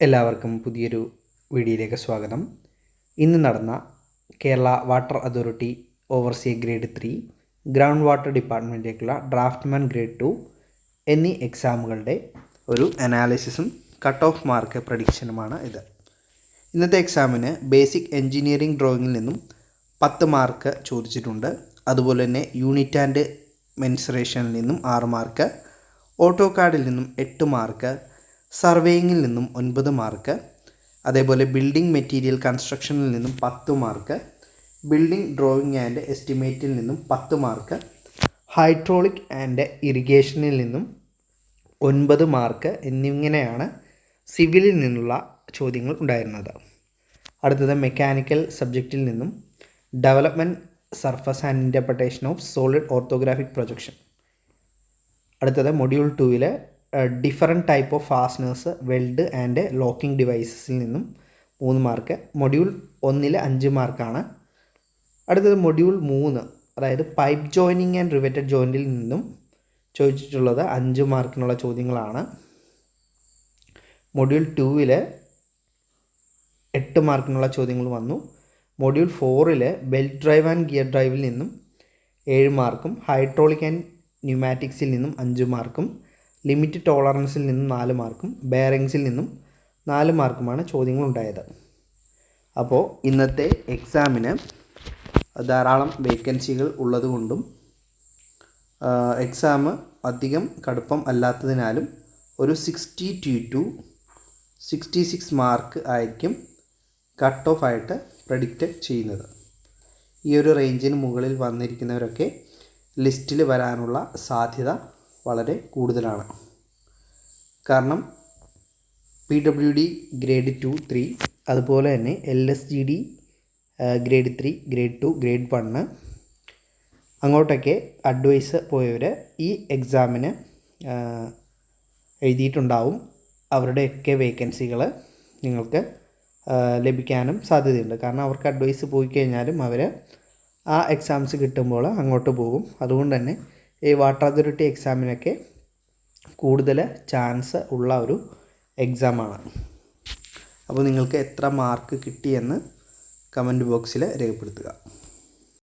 എല്ലാവർക്കും പുതിയൊരു വീഡിയോയിലേക്ക് സ്വാഗതം. ഇന്ന് നടന്ന Kerala water authority overseer grade three ground water ഡിപ്പാർട്ട്മെന്റിലേക്കുള്ള draftsman grade two എന്നീ എക്സാമുകളുടെ ഒരു അനാലിസിസും കട്ട് ഓഫ് മാർക്ക് പ്രഡിക്ഷനുമാണ് ഇത്. ഇന്നത്തെ എക്സാമിന് ബേസിക് എൻജിനീയറിംഗ് ഡ്രോയിങ്ങിൽ നിന്നും പത്ത് മാർക്ക് ചോദിച്ചിട്ടുണ്ട്. അതുപോലെ തന്നെ യൂണിറ്റ് ആൻഡ് മെൻസറേഷനിൽ നിന്നും ആറ് മാർക്ക് ഓട്ടോ കാർഡിൽ നിന്നും എട്ട് മാർക്ക് സർവേയിങ്ങിൽ നിന്നും ഒൻപത് മാർക്ക് അതേപോലെ ബിൽഡിംഗ് മെറ്റീരിയൽ കൺസ്ട്രക്ഷനിൽ നിന്നും പത്ത് മാർക്ക് ബിൽഡിംഗ് ഡ്രോയിങ് ആൻഡ് എസ്റ്റിമേറ്റിൽ നിന്നും പത്ത് മാർക്ക് ഹൈഡ്രോളിക് ആൻഡ് ഇറിഗേഷനിൽ നിന്നും ഒൻപത് മാർക്ക് എന്നിങ്ങനെയാണ് സിവിലിൽ നിന്നുള്ള ചോദ്യങ്ങൾ ഉണ്ടായിരുന്നത്. അടുത്തത് മെക്കാനിക്കൽ സബ്ജക്റ്റിൽ നിന്നും development surface and interpretation of solid orthographic projection. അടുത്തത് മൊഡ്യൂൾ ടൂവിൽ different type of fasteners weld and locking ഡിവൈസസിൽ നിന്നും മൂന്ന് മാർക്ക് മൊഡ്യൂൾ ഒന്നിൽ അഞ്ച് മാർക്കാണ് അടുത്തത് മൊഡ്യൂൾ മൂന്ന് അതായത് പൈപ്പ് ജോയിനിങ് ആൻഡ് റിവേറ്റഡ് ജോയിന്റിൽ നിന്നും ചോദിച്ചിട്ടുള്ളത് അഞ്ച് മാർക്കിനുള്ള ചോദ്യങ്ങളാണ്. മൊഡ്യൂൾ ടൂവിൽ എട്ട് മാർക്കിനുള്ള ചോദ്യങ്ങൾ വന്നു. മൊഡ്യൂൾ ഫോറിൽ ബെൽറ്റ് ഡ്രൈവ് ആൻഡ് ഗിയർ ഡ്രൈവിൽ നിന്നും ഏഴ് മാർക്കും ഹൈഡ്രോളിക് ആൻഡ് ന്യൂമാറ്റിക്സിൽ നിന്നും അഞ്ച് മാർക്കും ലിമിറ്റ് ടോളറൻസിൽ നിന്നും നാല് മാർക്കും ബെയറിങ്സിൽ നിന്നും നാല് മാർക്കുമാണ് ചോദ്യങ്ങൾ ഉണ്ടായത് അപ്പോൾ ഇന്നത്തെ എക്സാമിന് ധാരാളം വേക്കൻസികൾ ഉള്ളതുകൊണ്ടും എക്സാം അധികം കടുപ്പം അല്ലാത്തതിനാലും ഒരു sixty two to sixty six mark ആയിരിക്കും കട്ട് ഓഫ് ആയിട്ട് പ്രഡിക്റ്റ് ചെയ്യുന്നത്. ഈ ഒരു റേഞ്ചിന് മുകളിൽ വന്നിരിക്കുന്നവരൊക്കെ ലിസ്റ്റിൽ വരാനുള്ള സാധ്യത വളരെ കൂടുതലാണ്. കാരണം P W D grade two three അതുപോലെ തന്നെ L S G D grade three grade two grade one അങ്ങോട്ടൊക്കെ അഡ്വൈസ് പോയവർ ഈ എക്സാമിന് എഴുതിയിട്ടുണ്ടാവും. അവരുടെയൊക്കെ വേക്കൻസികൾ നിങ്ങൾക്ക് ലഭിക്കാനും സാധ്യതയുണ്ട്. കാരണം അവർക്ക് അഡ്വൈസ് പോയി കഴിഞ്ഞാലും അവർ ആ എക്സാംസ് കിട്ടുമ്പോൾ അങ്ങോട്ട് പോകും. അതുകൊണ്ട് തന്നെ ഈ വാട്ടർ അതോറിറ്റി എക്സാമിനൊക്കെ കൂടുതൽ ചാൻസ് ഉള്ള ഒരു എക്സാമാണ് അപ്പോൾ നിങ്ങൾക്ക് എത്ര മാർക്ക് കിട്ടിയെന്ന് കമന്റ് ബോക്സിൽ രേഖപ്പെടുത്തുക.